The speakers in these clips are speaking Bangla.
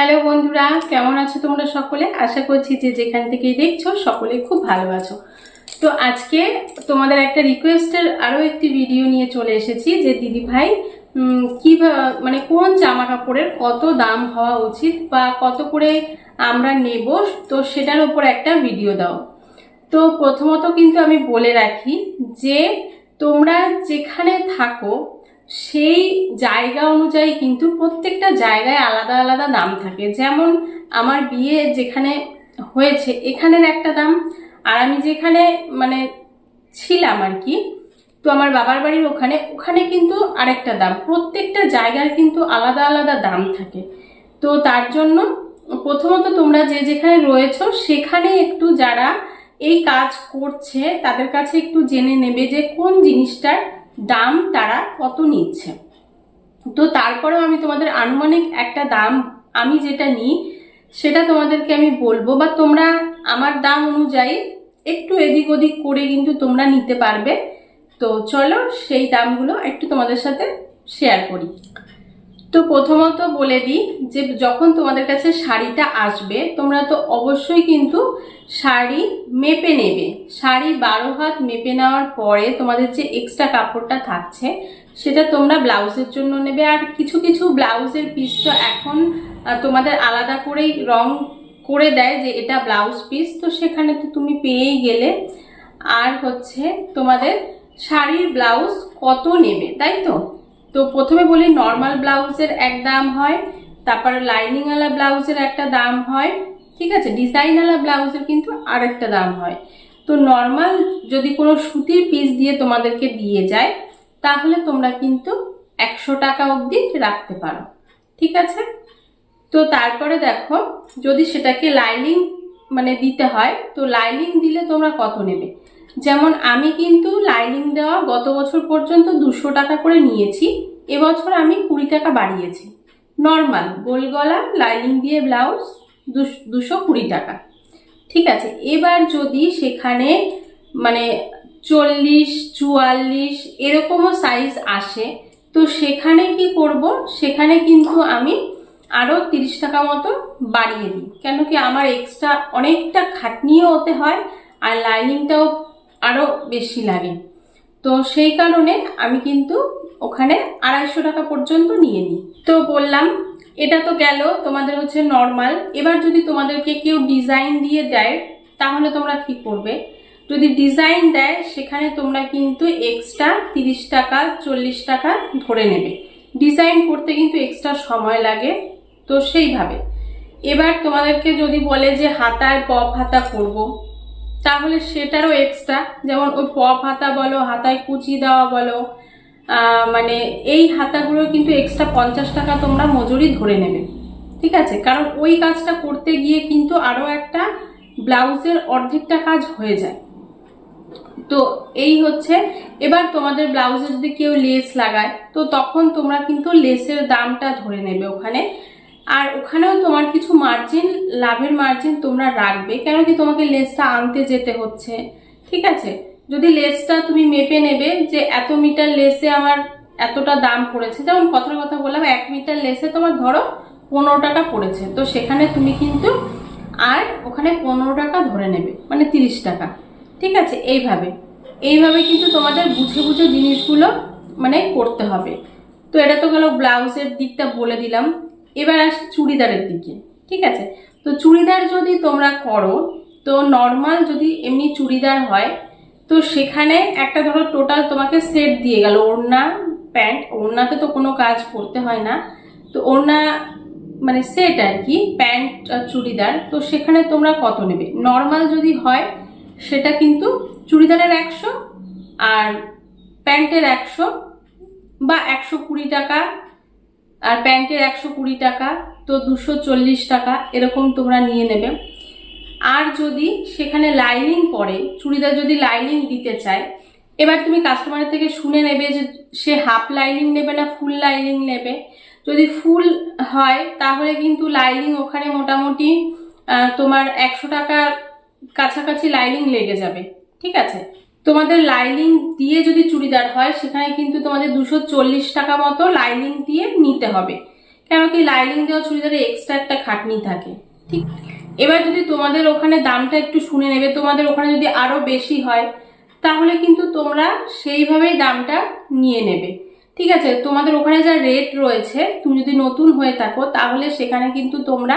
হ্যালো বন্ধুরা, কেমন আছো তোমরা সকলে? আশা করছি যে যেখান থেকেই দেখছ সকলে খুব ভালো আছো। তো আজকে তোমাদের একটা রিকোয়েস্টের আরও একটি ভিডিও নিয়ে চলে এসেছি যে দিদি ভাই কি মানে কোন জামা কাপড়ের কত দাম হওয়া উচিত বা কত করে আমরা নেব, তো সেটার উপর একটা ভিডিও দাও। তো প্রথমত কিন্তু আমি বলে রাখি যে তোমরা যেখানে থাকো সেই জায়গা অনুযায়ী কিন্তু প্রত্যেকটা জায়গায় আলাদা আলাদা দাম থাকে। যেমন আমার বিয়ে যেখানে হয়েছে, এখানের একটা দাম। আর আমি যেখানে মানে ছিলাম আর কি, তো আমার বাবার বাড়ির ওখানে ওখানে কিন্তু আরেকটা দাম। প্রত্যেকটা জায়গার কিন্তু আলাদা আলাদা দাম থাকে। তো তার জন্য প্রথমত তোমরা যে যেখানে রয়েছো, সেখানে একটু যারা এই কাজ করছে, তাদের কাছে একটু জেনে নেবে যে কোন জিনিসটার দাম তারা কত নিচ্ছে? তো তারপরেও আমি তোমাদের আনুমানিক একটা দাম আমি যেটা নিই, সেটা তোমাদেরকে আমি বলব বা তোমরা আমার দাম অনুযায়ী একটু এদিক ওদিক করে কিন্তু তোমরা নিতে পারবে। তো চলো সেই দামগুলো একটু তোমাদের সাথে শেয়ার করি। তো প্রথমত বলে দিই যে যখন তোমাদের কাছে শাড়িটা আসবে, তোমরা তো অবশ্যই কিন্তু শাড়ি মেপে নেবে। শাড়ি বারো হাত মেপে নেওয়ার পরে তোমাদের যে এক্সট্রা কাপড়টা থাকছে, সেটা তোমরা ব্লাউজের জন্য নেবে। আর কিছু কিছু ব্লাউজের পিস তো এখন তোমাদের আলাদা করেই রং করে দেয় যে এটা ব্লাউজ পিস তো সেখানে তো তুমি পেয়েই গেলে। আর হচ্ছে তোমাদের শাড়ির ব্লাউজ কত নেবে, তাই তো? তো প্রথমে বলি নর্মাল ব্লাউজের এক দাম হয়, তারপরে লাইনিংওয়ালা ব্লাউজের একটা দাম হয়, ঠিক আছে? ডিজাইনওয়ালা ব্লাউজের কিন্তু আরেকটা দাম হয়। তো নর্মাল যদি কোনো সুতির পিস দিয়ে তোমাদেরকে দিয়ে যায়, তাহলে তোমরা কিন্তু একশো টাকা অবধি রাখতে পারো, ঠিক আছে? তো তারপরে দেখো, যদি সেটাকে লাইনিং মানে দিতে হয়, তো লাইনিং দিলে তোমরা কত নেবে? যেমন আমি কিন্তু লাইনিং দেওয়া গত বছর পর্যন্ত দুশো টাকা করে নিয়েছি, এবছর আমি কুড়ি টাকা বাড়িয়েছি। নর্মাল গোল গলা লাইনিং দিয়ে ব্লাউজ দুশো কুড়ি টাকা। ঠিক আছে, এবার যদি সেখানে মানে চল্লিশ, চুয়াল্লিশ এরকমও সাইজ আসে, তো সেখানে কি করব? সেখানে কিন্তু আমি আরও তিরিশ টাকা মতো বাড়িয়ে দিই। কেন কি আমার এক্সট্রা অনেকটা খাটনিও হতে হয়, আর লাইনিংটাও আরও বেশি লাগে। তো সেই কারণে আমি কিন্তু ওখানে আড়াইশো টাকা পর্যন্ত নিয়ে নিই। তো বললাম, এটা তো গেল, তোমাদের হচ্ছে নর্মাল এবার যদি তোমাদেরকে কেউ ডিজাইন দিয়ে দেয়, তাহলে তোমরা কি করবে? যদি ডিজাইন দেয়, সেখানে তোমরা কিন্তু এক্সট্রা তিরিশ টাকা, চল্লিশ টাকা ধরে নেবে। ডিজাইন করতে কিন্তু এক্সট্রা সময় লাগে। তো সেইভাবে। এবার তোমাদেরকে যদি বলে যে হাতায় পপ হাতা করব তাহলে সেটারও এক্সট্রা যেমন ওই পপ হাতা বলো, হাতায় কুচি দেওয়া বলো মানে এই হাতাগুলো কিন্তু এক্সট্রা পঞ্চাশ টাকা তোমরা মজুরি ধরে নেবে, ঠিক আছে? কারণ ওই কাজটা করতে গিয়ে কিন্তু আরও একটা ব্লাউজের অর্ধেকটা কাজ হয়ে যায়। তো এই হচ্ছে, এবার তোমাদের ব্লাউজে যদি কেউ লেস লাগায়, তো তখন তোমরা কিন্তু লেসের দামটা ধরে নেবে ওখানে। আর ওখানেও তোমার কিছু মার্জিন লাভের মার্জিন তোমরা রাখবে। কেন কি তোমাকে লেসটা আনতে যেতে হচ্ছে? ঠিক আছে? যদি লেসটা তুমি মেপে নেবে যে এত মিটার লেসে আমার এতটা দাম পড়েছে, যেমন কথার কথা বললাম, এক মিটার লেসে তোমার ধরো পনেরো টাকা পড়েছে। তো সেখানে তুমি কিন্তু আর ওখানে পনেরো টাকা ধরে নেবে মানে তিরিশ টাকা। ঠিক আছে? এইভাবে। এইভাবে কিন্তু তোমাদের বুঝে বুঝে জিনিসগুলো মানে করতে হবে। তো এটা তো গেল ব্লাউজের দিকটা বলে দিলাম। এবার আসি চুড়িদারের দিকে, ঠিক আছে? তো চুড়িদার যদি তোমরা করো, তো নর্মাল যদি এমনি চুড়িদার হয়, তো সেখানে একটা ধরো টোটাল তোমাকে সেট দিয়ে গেল, ওড়না, প্যান্ট, ওড়নাতে তো কোনো কাজ করতে হয় না। তো ওড়না মানে সেট আর কি, প্যান্ট চুড়িদার, তো সেখানে তোমরা কত নেবে? নর্মাল যদি হয়, সেটা কিন্তু চুড়িদারের একশো আর প্যান্টের একশো বা একশো কুড়ি টাকা আর প্যান্টের একশো কুড়ি টাকা, তো দুশো চল্লিশ টাকা, এরকম তোমরা নিয়ে নেবে। আর যদি সেখানে লাইনিং পরে চুড়িদার যদি লাইনিং দিতে চায়, এবার তুমি কাস্টমারের থেকে শুনে নেবে যে সে হাফ লাইনিং নেবে না ফুল লাইনিং নেবে। যদি ফুল হয়, তাহলে কিন্তু লাইনিং ওখানে মোটামুটি তোমার একশো টাকার কাছাকাছি লাইনিং লেগে যাবে। ঠিক আছে? তোমাদের লাইনিং দিয়ে যদি চুড়িদার হয়, সেখানে কিন্তু তোমাদের দুশো চল্লিশ টাকা মতো লাইনিং দিয়ে নিতে হবে। কেন কি লাইনিং দেওয়া চুড়িদারে এক্সট্রা একটা খাটনি থাকে। ঠিক? এবার যদি তোমাদের ওখানে দামটা একটু শুনে নেবে, তোমাদের ওখানে যদি আরও বেশি হয়, তাহলে কিন্তু তোমরা সেইভাবেই দামটা নিয়ে নেবে। ঠিক আছে? তোমাদের ওখানে যা রেট রয়েছে, তুমি যদি নতুন হয়ে থাকো, তাহলে সেখানে কিন্তু তোমরা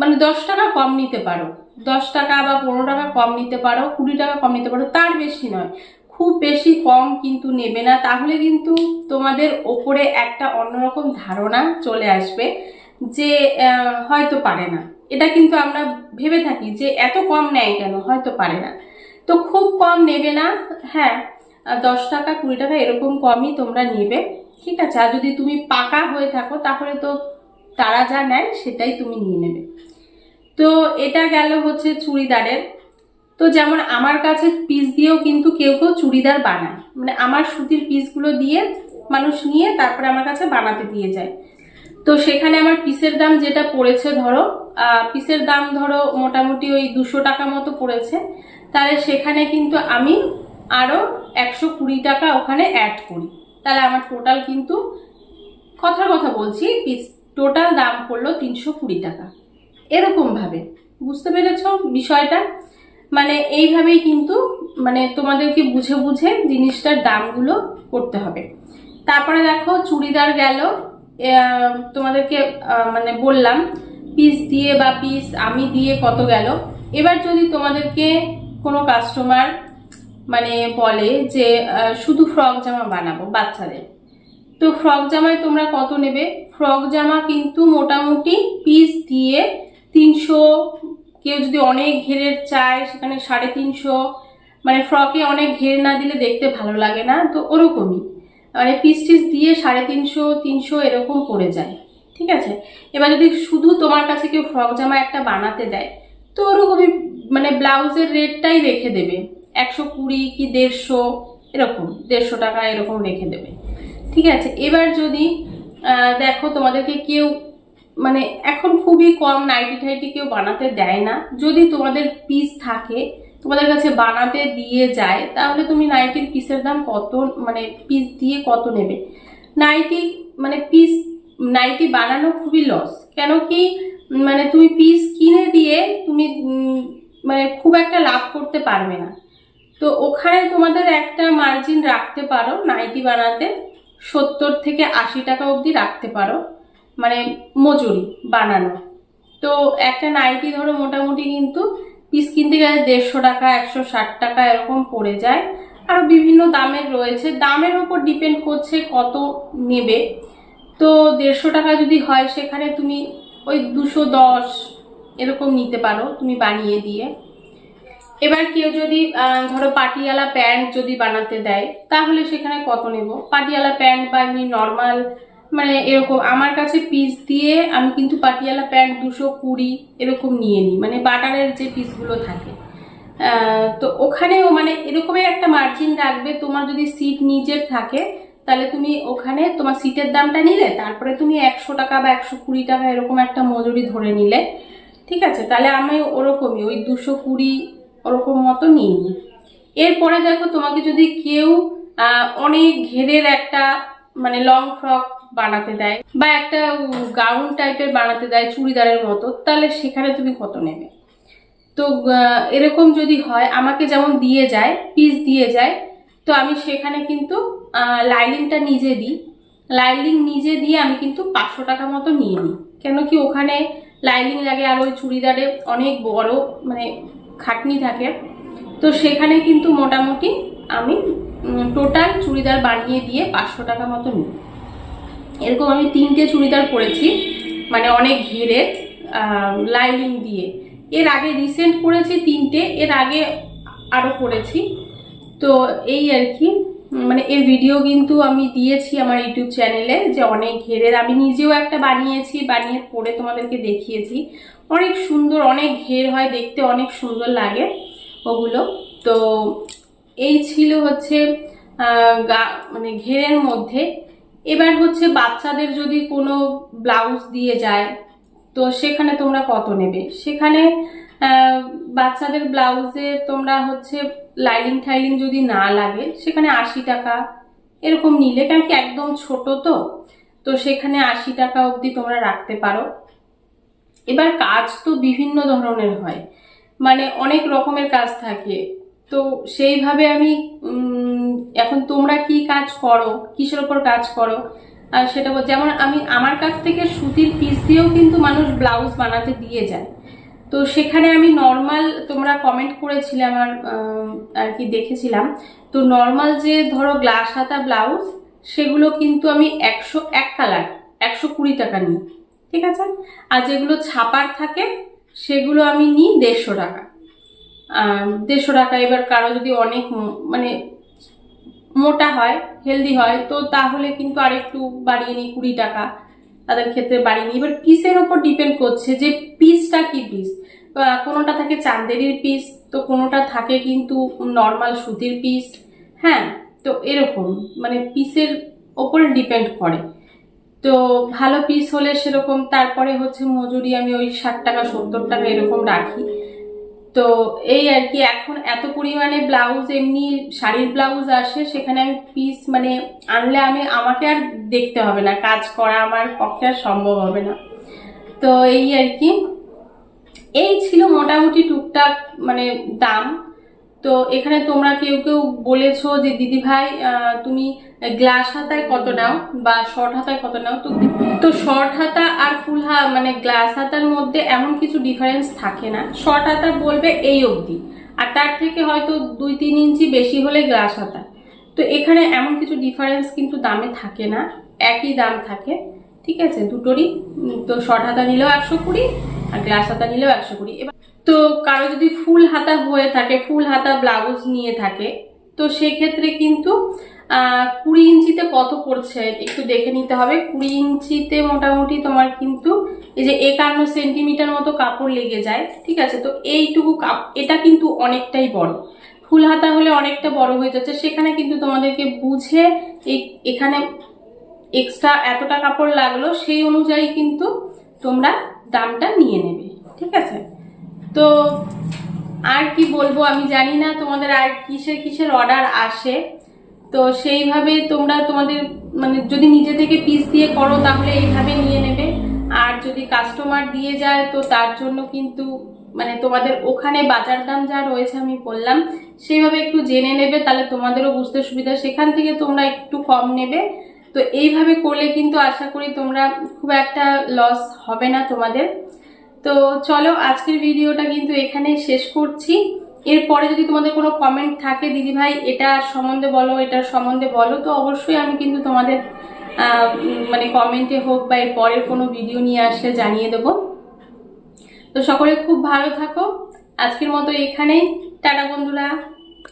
মানে দশ টাকা কম নিতে পারো। দশ টাকা বা পনেরো টাকা কম নিতে পারো, কুড়ি টাকা কম নিতে পারো, তার বেশি নয়। খুব বেশি কম কিন্তু নেবে না, তাহলে কিন্তু তোমাদের ওপরে একটা অন্যরকম ধারণা চলে আসবে যে হয়তো পারে না। এটা কিন্তু আমরা ভেবে থাকি যে এত কম নেয় কেন, হয়তো পারে না। তো খুব কম নেবে না হ্যাঁ দশ টাকা, কুড়ি টাকা এরকম কমই তোমরা নেবে, ঠিক আছে? আর যদি তুমি পাকা হয়ে থাকো, তাহলে তো তারা যা নেয় সেটাই তুমি নিয়ে নেবে। তো এটা গেল হচ্ছে চুড়িদারের। তো যেমন আমার কাছে পিস দিয়েও কিন্তু কেউ কেউ চুড়িদার বানায়। মানে আমার সুতির পিসগুলো দিয়ে মানুষ নিয়ে তারপরে আমার কাছে বানাতে দিয়ে যায়। তো সেখানে আমার পিসের দাম যেটা পড়েছে ধরো পিসের দাম ধরো মোটামুটি ওই দুশো টাকা মতো পড়েছে। তাহলে সেখানে কিন্তু আমি আরও একশো কুড়ি টাকা ওখানে অ্যাড করি। তাহলে আমার টোটাল কিন্তু কথার কথা বলছি পিস টোটাল দাম পড়ল তিনশো কুড়ি টাকা। এরকম ভাবে বুঝতে পেরেছ বিষয়টা? মানে এইভাবেই কিন্তু মানে তোমাদেরকে বুঝে বুঝে জিনিসটার দামগুলো করতে হবে। তারপরে দেখো, চুড়িদার গেল। তোমাদেরকে মানে বললাম পিস দিয়ে বা পিস আমি দিয়ে কত গেল। এবার যদি তোমাদেরকে কোনো কাস্টমার মানে বলে যে শুধু ফ্রক জামা বানাবো বাচ্চাদের। তো ফ্রক জামায় তোমরা কত নেবে? ফ্রক জামা কিন্তু মোটামুটি পিস দিয়ে তিনশো, কেউ যদি অনেক ঘেরের চায় সেখানে সাড়ে তিনশো। মানে ফ্রকে অনেক ঘের না দিলে দেখতে ভালো লাগে না, তো ওরকমই। মানে পিস টিস দিয়ে সাড়ে তিনশো তিনশো এরকম পড়ে যায়, ঠিক আছে? এবার যদি শুধু তোমার কাছে কেউ ফ্রক জামা একটা বানাতে দেয়, তো ওরকমই মানে ব্লাউজের রেটটাই রেখে দেবে। একশো কুড়ি কি দেড়শো, এরকম, দেড়শো টাকা এরকম রেখে দেবে। ঠিক আছে? এবার যদি দেখো তোমাদেরকে কেউ মানে এখন খুবই কম নাইটি টাইটি কেউ বানাতে দেয় না। যদি তোমাদের পিস থাকে, তোমাদের কাছে বানাতে দিয়ে যায়, তাহলে তুমি নাইটির পিসের দাম কত মানে পিস দিয়ে কত নেবে? নাইটি মানে পিস নাইটি বানানো খুবই লস কেন কি মানে তুমি পিস কিনে দিয়ে তুমি মানে খুব একটা লাভ করতে পারবে না। তো ওখানে তোমাদের একটা মার্জিন রাখতে পারো নাইটি বানাতে। সত্তর থেকে আশি টাকা অবধি রাখতে পারো। মানে মজুরি বানানো। তো একটা নাইটি ধরো মোটামুটি কিন্তু পিস কিনতে গেলে দেড়শো টাকা, একশো ষাট টাকা এরকম পড়ে যায়। আর বিভিন্ন দামের রয়েছে। দামের উপর ডিপেন্ড করছে কত নেবে। তো দেড়শো টাকা যদি হয় সেখানে তুমি ওই দুশো দশ এরকম নিতে পারো তুমি বানিয়ে দিয়ে। এবার কেউ যদি ধরো পাটিয়ালা প্যান্ট যদি বানাতে দেয়, তাহলে সেখানে কত নেব? পাটিয়ালা প্যান্ট বা এমনি নর্মাল মানে এরকম আমার কাছে পিস দিয়ে আমি কিন্তু পাটিয়ালা প্যান্ট দুশো কুড়ি এরকম নিয়ে নিই। মানে বাটারের যে পিসগুলো থাকে। তো ওখানেও মানে এরকমই একটা মার্জিন রাখবে। তোমার যদি সিট নিজের থাকে, তাহলে তুমি ওখানে তোমার সিটের দামটা নিলে, তারপরে তুমি একশো টাকা বা একশো কুড়ি টাকা এরকম একটা মজুরি ধরে নিলে। ঠিক আছে? তাহলে আমি ওরকমই, ওই দুশো কুড়ি ওরকম মতো নিয়ে নিই। এরপরে দেখো তোমাকে যদি কেউ অনেক ঘেরের একটা মানে লং ফ্রক বানাতে দেয় বা একটা গাউন টাইপের বানাতে দেয় চুড়িদারের মতো, তাহলে সেখানে তুমি কত নেবে? তো এরকম যদি হয়, আমাকে যেমন দিয়ে যায় পিস দিয়ে যায়, তো আমি সেখানে কিন্তু লাইলিংটা নিজে দিই। লাইলিং নিজে দিয়ে আমি কিন্তু পাঁচশো টাকা মতো নিয়ে নিই। কেন কি ওখানে লাইলিং লাগে আর ওই চুড়িদারে অনেক বড় মানে খাটনি থাকে। তো সেখানে কিন্তু মোটামুটি আমি টোটাল চুড়িদার বানিয়ে দিয়ে পাঁচশো টাকা মতো নিই। এরকম আমি তিনটে চুড়িদার পরেছি মানে অনেক ঘেরে লাইনিং দিয়ে। এর আগে রিসেন্ট করেছি তিনটে, এর আগে আরও করেছি তো এই আর কি মানে এর ভিডিও কিন্তু আমি দিয়েছি আমার ইউটিউব চ্যানেলে যে অনেক ঘেরের। আমি নিজেও একটা বানিয়েছি, বানিয়ে পরে তোমাদেরকে দেখিয়েছি। অনেক সুন্দর, অনেক ঘের হয় দেখতে, অনেক সুন্দর লাগে ওগুলো। তো এই ছিল হচ্ছে মানে ঘেরের মধ্যে এবার হচ্ছে বাচ্চাদের যদি কোনো ব্লাউজ দিয়ে যায়, তো সেখানে তোমরা কত নেবে? সেখানে বাচ্চাদের ব্লাউজে তোমরা হচ্ছে লাইলিং টাইলিং যদি না লাগে, সেখানে আশি টাকা এরকম নিলে, কারণ কি একদম ছোট তো তো সেখানে আশি টাকা অবধি তোমরা রাখতে পারো। এবার কাজ তো বিভিন্ন ধরনের হয় মানে অনেক রকমের কাজ থাকে, তো সেইভাবে আমি এখন তোমরা কি কাজ করো? কিসের ওপর কাজ করো? আর সেটা যেমন আমি আমার কাছ থেকে সুতির পিস দিয়েও কিন্তু মানুষ ব্লাউজ বানাতে দিয়ে যায়। তো সেখানে আমি নর্মাল তোমরা কমেন্ট করেছিলে আমার আর কি দেখেছিলাম। তো নর্মাল যে ধরো গ্লাস হাতা ব্লাউজ সেগুলো কিন্তু আমি একশো এক কালার একশো কুড়ি টাকা নিই। ঠিক আছে? আর যেগুলো ছাপার থাকে, সেগুলো আমি নিই দেড়শো টাকা। দেড়শো টাকা এবার কারও যদি অনেক মানে মোটা হয় হেলদি হয়, তো তাহলে কিন্তু আরেকটু বাড়িয়ে নিই কুড়ি টাকা। তাদের ক্ষেত্রে বাড়িয়ে নিই। এবার পিসের ওপর ডিপেন্ড করছে যে পিসটা কি পিস কোনোটা থাকে চান্দেরির পিস তো কোনোটা থাকে কিন্তু নর্মাল সুতির পিস হ্যাঁ তো এরকম মানে পিসের ওপর ডিপেন্ড করে। তো ভালো পিস হলে সেরকম, তারপরে হচ্ছে মজুরি আমি ওই ষাট টাকা, সত্তর টাকা এরকম রাখি। তো এই আর কি, এখন এত পরিমাণে ব্লাউজ এমনি শাড়ির ব্লাউজ আসে, সেখানে আমি পিস মানে আনলে আমি, আমাকে আর দেখতে হবে না, কাজ করা আমার পক্ষে আর সম্ভব হবে না। তো এই আর কি, এই ছিল মোটামুটি টুকটাক মানে দাম। তো এখানে তোমরা কেউ কেউ বলেছ যে, দিদি ভাই তুমি গ্লাস হাতায় কত নাও বা শর্ট হাতায় কত নাও? তো তো শর্ট হাতা আর ফুল হা মানে গ্লাস হাতার মধ্যে এমন কিছু ডিফারেন্স থাকে না। শর্ট হাতা বলবে এই অবধি, আর তার থেকে হয়তো দুই তিন ইঞ্চি বেশি হলে গ্লাস হাতা। তো এখানে এমন কিছু ডিফারেন্স কিন্তু দামে থাকে না, একই দাম থাকে, ঠিক আছে? দুটোরই, তো শর্ট হাতা নিলেও একশো কুড়ি আর গ্লাস হাতা নিলেও একশো কুড়ি। এবার তো কারও যদি ফুল হাতা হয়ে থাকে, ফুল হাতা ব্লাউজ নিয়ে থাকে, তো সেক্ষেত্রে কিন্তু কুড়ি ইঞ্চিতে কত পড়ছে একটু দেখে নিতে হবে। কুড়ি ইঞ্চিতে মোটামুটি তোমার কিন্তু এই যে একান্ন সেন্টিমিটার মতো কাপড় লেগে যায়, ঠিক আছে? তো এইটুকু কাপ, এটা কিন্তু অনেকটাই বড়। ফুল হাতা হলে অনেকটা বড় হয়ে যাচ্ছে। সেখানে কিন্তু তোমাদেরকে বুঝে এই, এখানে এক্সট্রা এতটা কাপড় লাগল, সেই অনুযায়ী কিন্তু তোমরা দামটা নিয়ে নেবে, ঠিক আছে? তো আর কি বলব, আমি জানি না তোমাদের আর কিসের কিসের অর্ডার আসে। তো সেইভাবে তোমরা তোমাদের মানে যদি নিজে থেকে পিস দিয়ে করো, তাহলে এইভাবে নিয়ে নেবে। আর যদি কাস্টমার দিয়ে যায়, তো তার জন্য কিন্তু মানে তোমাদের ওখানে বাজার দাম যা রয়েছে আমি বললাম, সেইভাবে একটু জেনে নেবে, তাহলে তোমাদেরও বুঝতে সুবিধা। সেখান থেকে তোমরা একটু কম নেবে। তো এইভাবে করলে কিন্তু আশা করি তোমরা খুব একটা লস হবে না তোমাদের। তো চলো আজকের ভিডিওটা কিন্তু এখানে শেষ করছি। এরপরে যদি তোমাদের কোনো কমেন্ট থাকে, দিদিভাই, এটা সম্বন্ধে বলো, এটার সম্বন্ধে বলো, তো অবশ্যই আমি কিন্তু তোমাদের মানে কমেন্টে হোক বা এর পরের কোনো ভিডিও নিয়ে আসলে জানিয়ে দেবো। তো সকলে খুব ভালো থাকো। আজকের মতো এখানে টাটা বন্ধুরা।